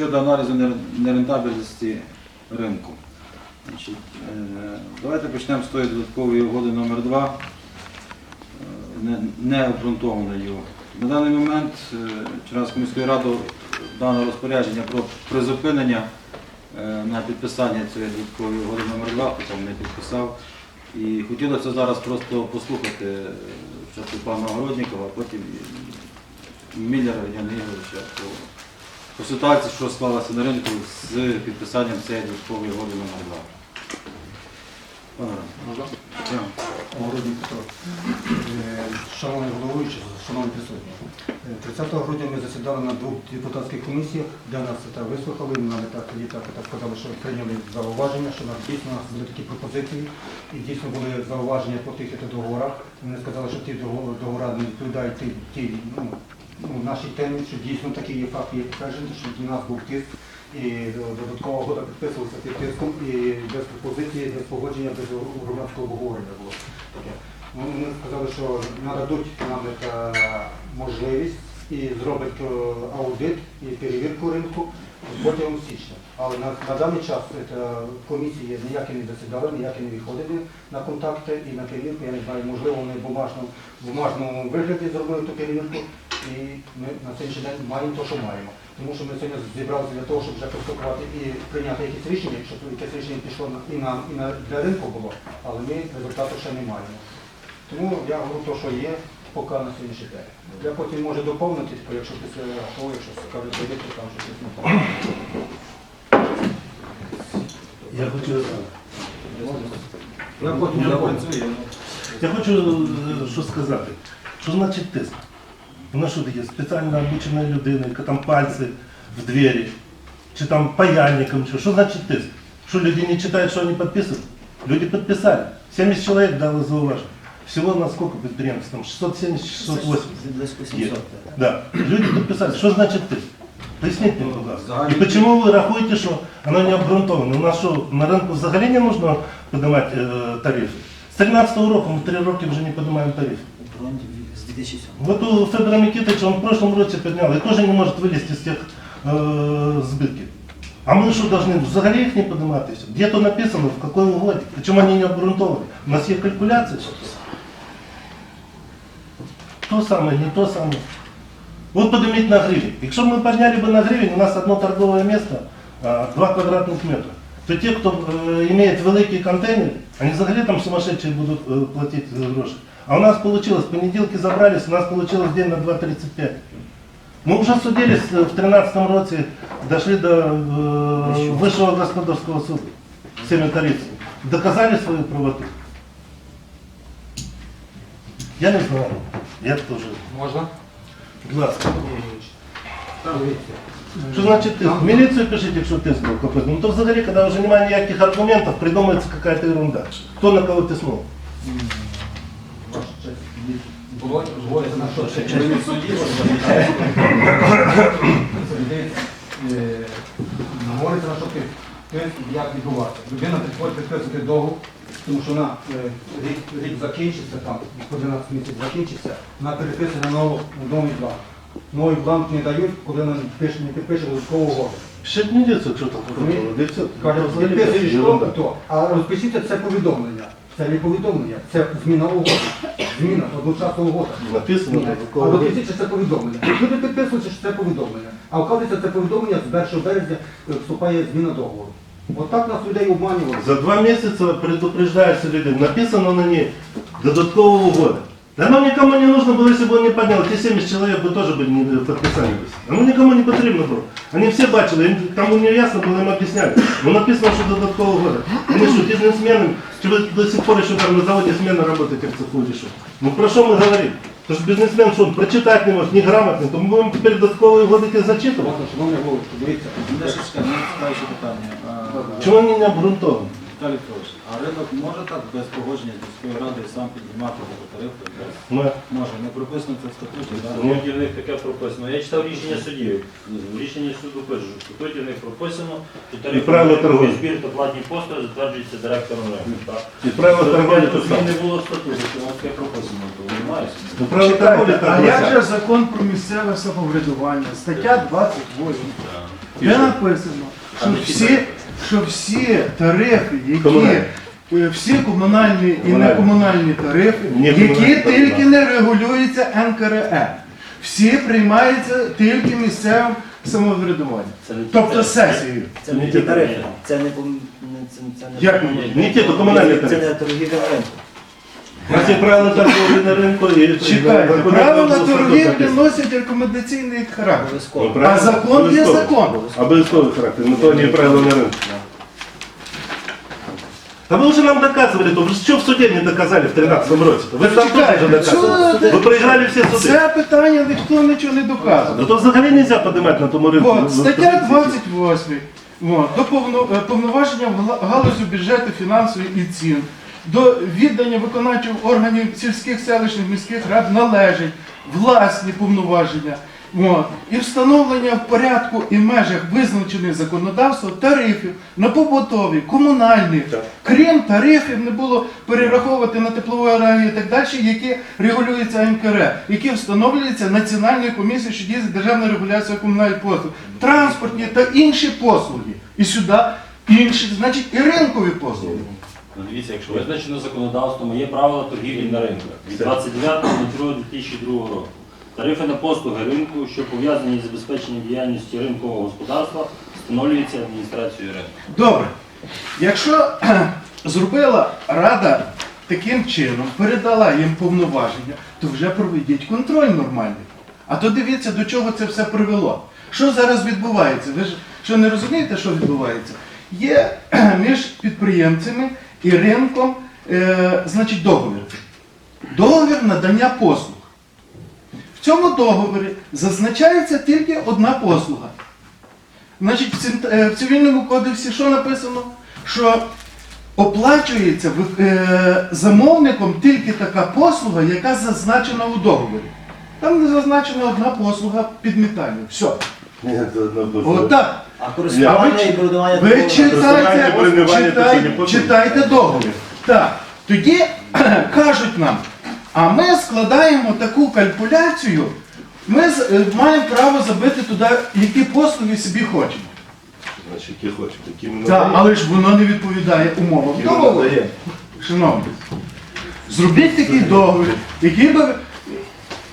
щодо аналізу нерентабельності ринку. Значить, е, давайте почнемо з тої додаткової угоди номер 2 не, не обґрунтованою. На даний момент е, Чернівською міською радою дано розпорядження про призупинення е, на підписання цієї додаткової угоди номер 2 хто там не підписав. І хотілося зараз просто послухати е, пана Огороднікова, а потім Міллера Яна Ігоровича по, ситуації, що склалася на ринку з підписанням цієї додаткової угоди номер 2. Пане Романе. Так. Петро. Е, Шановний головуючий, шановні присутні. Е, 30 грудня ми засідали на двох депутатських комісіях, де нас це вислухали, нам так і так, сказали, що прийняли зауваження, що нас дійсно були такі пропозиції, і дійсно були зауваження по тих договорах. Вони сказали, що ті договори не відповідають ті, ті ну, ну, нашій темі, що дійсно такий є факт, є підтверджений, що у нас був тиск. І додаткова угода підписувалася під тиском і без пропозиції, без погодження, без громадського обговорення було таке. Ну, Вони сказали, що нададуть нам е, можливість і зроблять е, аудит і перевірку ринку протягом січня. Але на, на даний час е, комісії ніякі не засідали, ніякі не виходили на контакти і на перевірку. Я не знаю, можливо, вони в бумажному, бумажному вигляді зробили ту перевірку. І ми на сьогоднішній день маємо те, що маємо. Тому що ми сьогодні зібралися для того, щоб вже констатувати і прийняти якісь рішення, щоб якесь рішення пішло і на, і на для ринку було, але ми результату ще не маємо. Тому я говорю те, що є, поки на сьогоднішній день. Я потім можу доповнити, якщо після того, якщо скажуть, зайдете, там щось не. Я хочу, Я потім Я я хочу е, що сказати. Що значить тиск? Вона що таке спеціально обучена людина, яка там пальці в двері, чи там паяльником, чи що значить тиск? Що люди не читають, що вони підписують? Люди підписали. 70 чоловік дали зауваження. Всього на сколько підприємств? Там 670, 680. Близько Є. 700. так. Да. Люди підписали. Що значить тиск? Поясніть мені, будь ласка. Загальний І чому ви рахуєте, що воно не обґрунтоване? У нас що, на ринку взагалі не можна піднімати е, тарифи? З 13 року ми 3 роки вже не піднімаємо тарифи. Фронт з 2007. Вот у Федора Микитовича он в прошлом році підняв і теж не може вилізти з тих е, збитків. А ми що должны взагалі їх не підніматися? Де то написано, в якій угоді? Причому вони не обґрунтовані? У нас є калькуляція. То саме, не то саме. Вот поднимить на гривень. Якщо б ми підняли бы на гривень, у нас одно торговое место, а, 2 квадратных метра, то ті, хто е, имеет великий контейнер, они взагалі там сумасшедшие будуть е, платити за гроші. А у нас получилось, понеділки забрались, у нас получилось день на 2.35. Мы уже судились э, в 2013 році, дошли до э, Высшего господарского суда, всеми тарифами. Доказали свою правоту. Я не знаю. Я тоже. Можна? Будь ласка. Дивіться. Що значить тиск? В міліцію пишіть, якщо тиск був капець. Ну то взагалі, коли вже немає ніяких аргументів, придумується якась ерунда. Хто на кого тиснув? Було говориться на що ще е, на що як відбувався. Людина приходить підписувати договор, тому що вона е, рік, закінчиться, там, 11 місяців закінчиться, вона переписує на нову, на новий бланк. Не дають, коли вона пише, не підпише додаткову угоду. Пишіть в міліцію, якщо там прокурор. Де? Каже, підписуєш то, то, а розпишіться це повідомлення. Це не повідомлення, це зміна угоди. Зміна, одночасна угода. Написано. А додатково. розпишіть, що це повідомлення. Люди підписуються, що це повідомлення. А оказується, це повідомлення з 1 березня е, вступає зміна договору. От так нас людей обманювали. За два месяца предупреждается людям, написано на ней додаткового угода. Да оно никому не нужно было, если бы он не поднял. Те 70 человек бы тоже бы не подписали. бы. Оно никому не потрібно було. Они все бачили, їм- кому не ясно було, їм об'ясняли. Ну написано, що додаткового года. Вони що, бізнесмени, чи ви до сих пор еще там на заводе смена работаете в цеху или что? Ну про що ми говоримо? То ж бізнесмен, що он прочитать не може, неграмотний, то ми будемо тепер додаткові годи зачитувати. Можна, шановні голови, дивіться. Дешечка, не цікавіше питання. А, Чому вони не обґрунтовані? Віталій Петрович, а ринок може так без погодження з міською радою сам піднімати його тарифи? Ми Може, не прописано це в статуті, так? Ні. Тоді в них таке прописано. Я читав рішення судів. В рішенні суду пишуть, що тоді в них прописано, що І правила на збір та платні послуги затверджується директором ринку. так? і правила торговлі Тут то саме. не було статуту, що воно таке прописано, то немає. Ну, правила торговлі Чекайте, так а як же закон про місцеве самоврядування? Стаття 28. де написано, що всі? Що всі тарифи, які Комунальні. е, всі комунальні і Комунальні. некомунальні тарифи, Ні, які комунальні тільки не регулюються НКРЕ, всі приймаються тільки місцевим самоврядуванням, Це не ті тобто тарифи. сесією. Це не ті тарифи. Це не пом- не- це, це не Як Не ті, то комунальні Це тарифи. не торгівля ринку. У нас є правила торговлі на ринку і Чекайте, і- правила і- торгівлі носять рекомендаційний характер. Обов'язково. Ну, А закон є закон. Обов'язковий характер, но то не правила на рынке. Да вы уже нам доказывали, то вы что в суде не доказали в 13 році? Вы там тоже Чекайте, уже доказывали. чого Вы проиграли все суди. Це питання ніхто нічого не доказує. Да то взагалі нельзя поднимать на тому ринку. От, Ну, стаття ну, 28. От, до повно- е, повноваження в гла- галузі бюджету, фінансових і цін. До віддання виконавчих органів сільських, селищних, міських рад належать власні повноваження. От, і встановлення в порядку і межах визначених законодавством тарифів на побутові, комунальні, крім тарифів, не було перераховувати на теплову енергію і так далі, які регулюються НКР, які встановлюються Національною комісією, що діє з державної регуляції комунальних послуг, транспортні та інші послуги. І сюди інші, значить, і ринкові послуги. Ну, Дивіться, якщо визначено законодавством, є правила торгівлі на ринку від 29.02.2002 року. Тарифи на послуги ринку, що пов'язані з забезпеченням діяльності ринкового господарства, встановлюються адміністрацією ринку. Добре. Якщо зробила рада таким чином, передала їм повноваження, то вже проведіть контроль нормальний. А то дивіться, до чого це все привело. Що зараз відбувається? Ви ж що не розумієте, що відбувається? Є між підприємцями і ринком е, значить, договір. Договір надання послуг. В цьому договорі зазначається тільки одна послуга. Значить, в е, цивільному кодексі що написано? Що оплачується е, замовником тільки така послуга, яка зазначена у договорі. Там не зазначена одна послуга підмітання. Все. Просто. Отак. А користування ви і передавання Ви читайте, це читайте, не читайте договір. Так, тоді кажуть нам, а ми складаємо таку калькуляцію, ми з- е, маємо право забити туди, які послуги собі хочемо. Значить, які хочуть, які ми Так, надаємо. але ж воно не відповідає умовам Які ми договору. надаємо. Шановні, зробіть такий договір, який би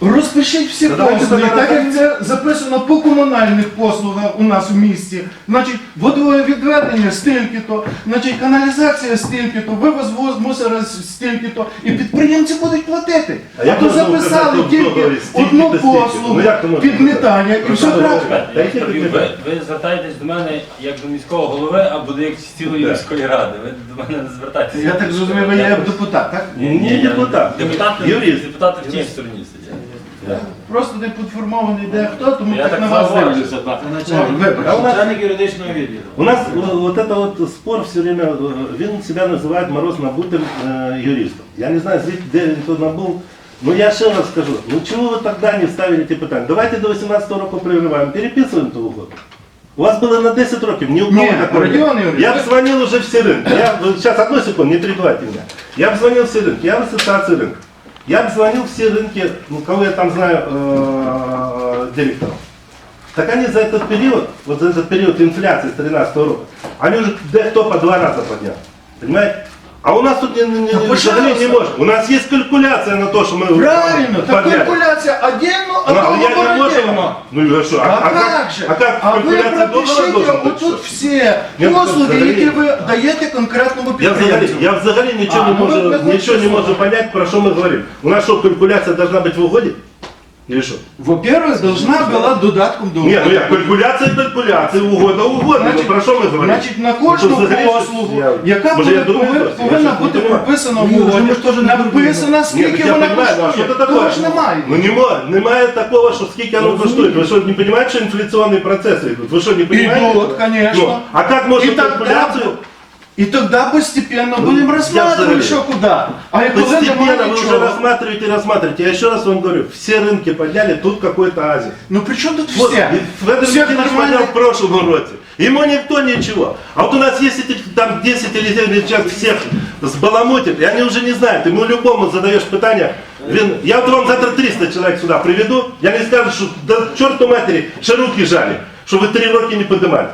розпишіть всі давайте послуги, так як це записано по комунальних послугах у нас у місті. Значить, водовідведення стільки-то, значить, каналізація стільки-то, вивоз мусора стільки-то, і підприємці будуть платити. А як то записали тільки одну послугу, Ну, як то можна підмітання і все я скажу, питання? ви, ви звертаєтесь до мене як до міського голови або до як цілої Так. міської ради. Ви до мене не звертайтеся. Я так зрозумів, ви є депутат, так? Ні, Ні, ні, я- депутат. Депутати, депутати в тій стороні сидять. Просто не підформований де хто, тому Я так так на вас зауважив. дивлюся. так. Це начальник, Вибачте. а у нас начальник юридичного відділу. У нас э, вот это вот спор все время, э, він себя называет мороз набутым э, юристом. Я не знаю, звідки де він то набув. Ну я ще раз скажу, ну чого ви тоді не ставили ті питання? Давайте до 18 року перериваємо, переписуємо ту угоду. У вас было на 10 років, ні у кого Ні, такого нет. Родіон Юрійович, Я ви- б звонил уже все рынки. Я, сейчас, одну секунду, не перебивайте меня. Я бы звонил все рынки, я в ассоциации рынка. Я бы звонил все рынки, ну, кого я там знаю, э, директоров. Так они за этот период, вот за этот период инфляции с 13 року, они уже кто по два раза подняли. Понимаете? А у нас тут не, не, не, взагалі не может. У нас есть калькуляция на то, что мы Правильно, так подняли. калькуляція отдельно, а Ну, а я договор не можу. отдельно. Ну и что? А, А, как же? А как а ви калькуляция договора пропишіть должен быть? отут что? всі Ні, послуги, взагалі- які ви даєте конкретному Я взагалі, підприємцю. я взагалі нічого А, не ну ви- можу, ви хочете нічого не слово? можу понять, про що ми говоримо. У нас що, калькуляція должна бути в угоді? Или що? Во-первых, должна була додатком до Ні, ну як, калькуляція, калькуляція, угода, угода. Ну про що ми говоримо? Значить, на Ну, кожну що, взагалі послугу, я- яка Може, буде, я дурний повинна, хтось? Я повинна щось не бути прописана в Ну, угоді, написано, Ні, скільки так я вона понимаю, а коштує. що це Того ж немає. Ну нема, немає такого, що скільки воно коштує. Ви що, не розумієте, що інфляційні процеси йдуть? Ви що, не розумієте? Идут, конечно. Ну, а як можна тогда, калькуляцію? и тогда постепенно Ну, будем я рассматривать, взагалі- что куда. А и коли Постепенно немає вы уже нічого. рассматриваете и рассматриваете. Я еще раз вам говорю, все рынки подняли, тут какой-то азис. Ну при чем тут Вот, все? и Федор Всех Микитович нормальных- поднял в прошлом роте. Ему никто ничего. А вот у нас есть эти там 10 или 9 сейчас всех сбаламутит, и они уже не знают. Ему любому задаешь питание. Він, я вот вам завтра 300 человек сюда приведу, я не скажу, что да черту матери, ще руки жали. що ви три роки не піднімали.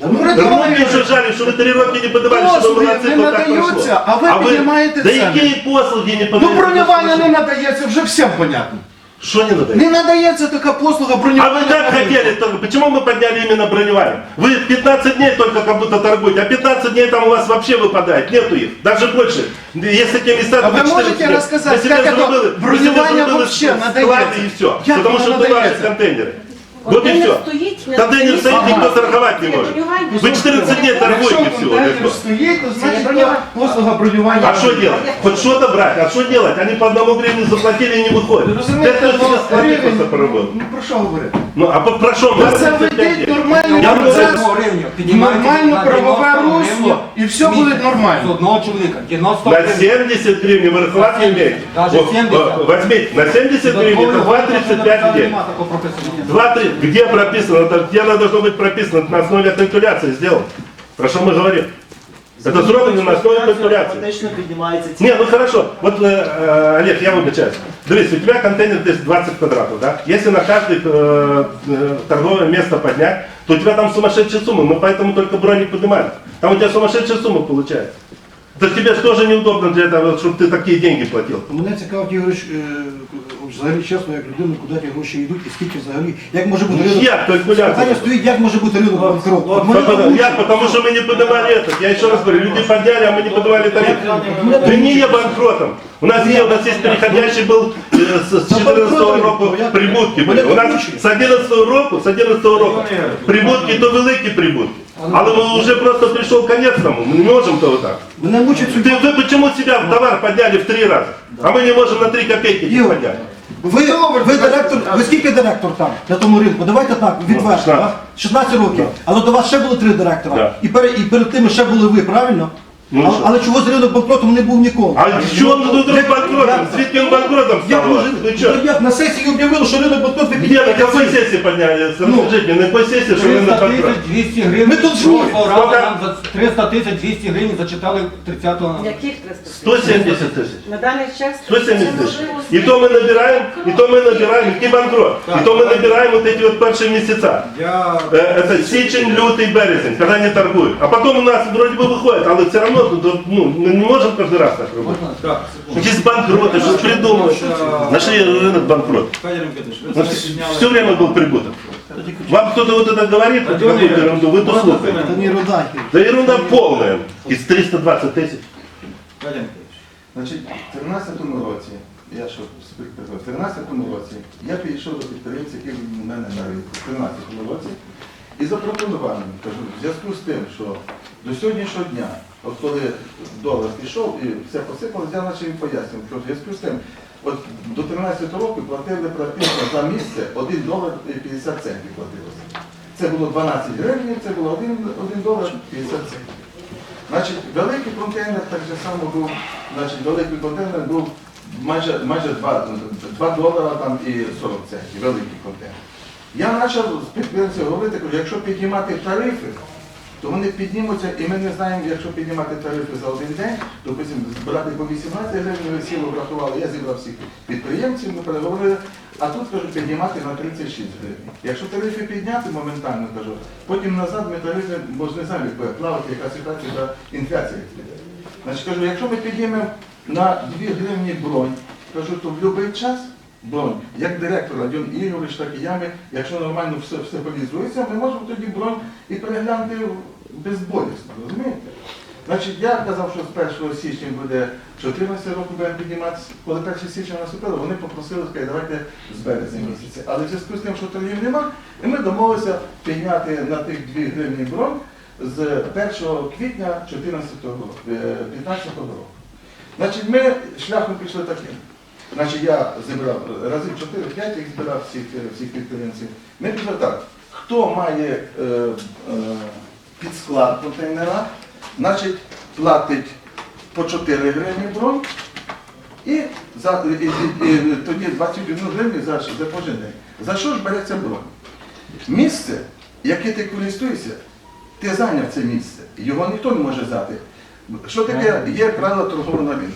Ну, Руки вже жалі, що ви три роки не піднімали, щоб Послуги молодці, не то так надаються, пройшло. а ви піднімаєте Да ціни. які послуги не Ну подають? бронювання не надається, вже всім понятно. Що не надають? Не надається така послуга А вы бронювання. как хотели, только почему мы подняли именно броневание? Вы 15 дней только как будто торгуете, а 15 дней там у вас вообще выпадает, нету их, даже больше. Есть такие места, А вы где 14 можете дней. рассказать, Вы себе как это зробили- вы себе броневание зробили вообще склады надається? и все. Як Потому воно что это ваши надається? контейнеры. Вот и все. стоїть, не Контейнер стоїть, стоїть, ніхто не може. Вы 14 днів торгуете всього. Якщо стоїть, то значить броня- А что делать? Хоть что-то брать, а что делать? Они по одному времени заплатили и не выходят. Это Розумієте, хто сейчас гривень, просто поработал. ну про що говорити? Ну, а по- про що ми Та це говоримо? ведіть нормальний Я нормально правове русло, і все будет З нормально. одного человека. 90 На гривень. 70 гривен вы расклад имеете. Возьмите, на 70 гривен это 2,35 в день. Нема такого где прописано, где оно должно быть прописано, на основе калькуляции сделано. Про что мы говорим? Это зроблено на основі калькуляції. Не, ну хорошо. Вот, э, э Олег, я вибачаюсь. Дивись, у тебя контейнер десь 20 квадратов, да? Если на каждое э, э, торговое место поднять, то у тебя там сумасшедшие суммы. Мы поэтому только брони поднимаем. Там у тебя сумасшедшие суммы получается. То тебе же тоже неудобно для этого, чтобы ты такие деньги платил. Мене цікавить, Ігор, е, взагалі чесно, як людину, куди ті гроші йдуть і скільки взагалі, як може бути ринок. Я калькуляция. Питання стоїть, як може бути ринок банкрот. От мене Потому- мучить. Я, потому что мы не поднимали этот. Я еще раз говорю, люди подняли, а мы не поднимали тариф. Ты не я банкротом. У нас, є, у нас есть переходящий был э, с с 14 року прибутки. Були. У нас з 11 року, з 11 року прибутки то великі прибутки. Але ми вже просто прийшов конець тому, ми не можемо того так. Мене мучить Ты, вы почему себя товар подняли в три раза, а мы не можем на три копейки не Ігор, поднять? ви, ви директор, ви скільки директор там на тому ринку? Давайте так, відверто. 16. да? 16 років. Але до вас ще було три директора. Да. І, перед, і перед тими ще були ви, правильно? Ну, але, що? але чого з ринок банкротом не був ніколи? А що він тут Як- банкротом? як- Звідки він банкротом Як став? може, Ну що? ну, як на сесії об'явили, що ринок банкрот ви Где, на піднімаєте какой ціни? сессии подняли? Скажите мне, на какой сессии, что вы 300 на банкрот? тисяч 200 гривень. Ми тут Прошлого жмурі. разу Сколько? нам за 300 тисяч 200 гривень зачитали 30-го. Яких 300 тисяч? 170 тысяч. На даний час 170 це тысяч. можливо И то мы набираем, и то мы набираем, и банкрот. И то мы набираем вот эти вот первые месяца. Я... Э, Это сечень, лютый, березень, когда они торгуют. А потом у нас вроде бы выходит, але все равно тут, ну, мы не можем каждый раз так работать. Здесь банкроты, что придумали. Нашли рынок банкрот. Федір Микитович, ви це підняли. Все время был прибуток. Вам кто-то вот это говорит, вот какую-то ерунду, вы то слушаете. Та не руданьки. Да ерунда полная. Из 320 тысяч. Федір Микитович. Значить, в 13-му році, я що спитав, в 13-му році я підійшов до підприємця, який у мене на ринку, в 13-му році, і запропонував їм, кажу, в зв'язку з тим, що до сьогоднішнього дня, от коли долар пішов і все посипалося, я наче їм пояснював, що в зв'язку з тим, от до 13 року платили практично за місце 1 долар і 50 центів платилося. Це було 12 гривень, це було 1, 1 долар 50 центів. Значить, великий контейнер так же само був, значить, великий контейнер був майже, майже 2, 2 долара там і 40 центів, великий контейнер. Я почав з підприємців говорити, якщо піднімати тарифи, то вони піднімуться, і ми не знаємо, якщо піднімати тарифи за один день, допустим, брати по 18 гривень, ми всі обрахували, я зібрав всіх підприємців, ми переговорили, а тут кажу, піднімати на 36 гривень. Якщо тарифи підняти моментально, кажу, потім назад ми тарифи, бо ж не буде плавати, яка ситуація та інфляція піде. Значить, кажу, якщо ми піднімемо на 2 гривні бронь, кажу, то в будь-який час бронь, як директор Радіон Ігорович, так і я, якщо нормально все, все полізується, ми можемо тоді бронь і переглянути безболісно, розумієте? Значить, я казав, що з 1 січня буде 14 року будемо підніматися. Коли 1 січня наступило, вони попросили, сказали, давайте з березня місяця. Але в зв'язку з тим, що торгів нема, і ми домовилися підняти на тих 2 гривні бронь з 1 квітня 14 року, е, 15 року. Значить, ми шляхом пішли таким. Значить, я зібрав разів 4-5 їх збирав всіх, всіх підприємців. Ми пішли так. Хто має е, е, під склад контейнера, значить платить по 4 гривні бронь і, за, і, і, і тоді 21 гривні за, за кожен. За що ж береться бронь? Місце, яке ти користуєшся, ти зайняв це місце. Його ніхто не може взяти. Що таке є правило торгового на ринку?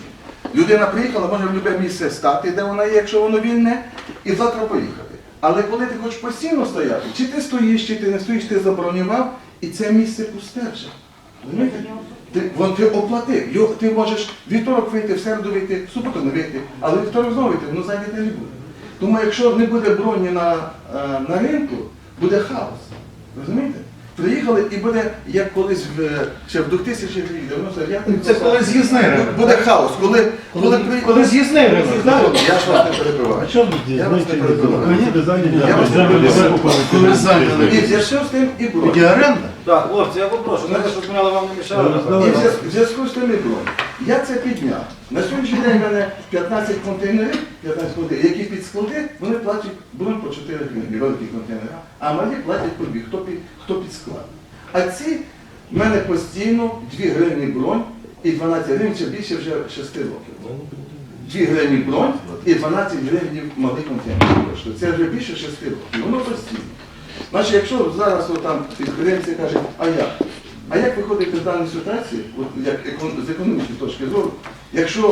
Людина приїхала, може в будь-яке місце стати, де вона є, якщо воно вільне, і завтра поїхати. Але коли ти хочеш постійно стояти, чи ти стоїш, чи ти не стоїш, ти забронював, і це місце пусте? Ти, вон, ти оплатив. Його- Ти можеш вівторок вийти, в середу вийти, в суботу не вийти, але вівторок знову вийти, воно зайняте не буде. Тому якщо не буде броні на, е, на ринку, буде хаос. Розумієте? Приїхали і буде, як колись в, е, ще в 2099 Це коли з'їзний ринок. Буде хаос. Коли, коли, при- Коли з'їзний ринок, так? Я ж вас не перебиваю. А что вы здесь? Я вас не Знаете, перебиваю. Вы себе заняли. Я вас не Взяли перебиваю. высоко Коли повысили. зайняли. І в зв'язку з тим і бронь. Где аренда? Так, хлопці, я попрошу, не те, що зміняли вам не мішали. Ну, І в давай. зв'яз- в зв'язку з тим і бронь. Я це підняв. На сьогоднішній день в мене 15 контейнерів, 15 контейнерів, які під склади, вони платять бронь по 4 гривні, великі контейнери. А малі платять по 2, хто під, хто під склад. А ці в мене постійно 2 гривні бронь і 12 гривень, це більше вже 6 років. 2 гривні бронь і 12 гривень малий контейнер. Це вже більше 6 років. Воно постійно. Значить, якщо зараз там підприємці кажуть, а як? А як виходити з даної ситуації, от як з економічної точки зору, якщо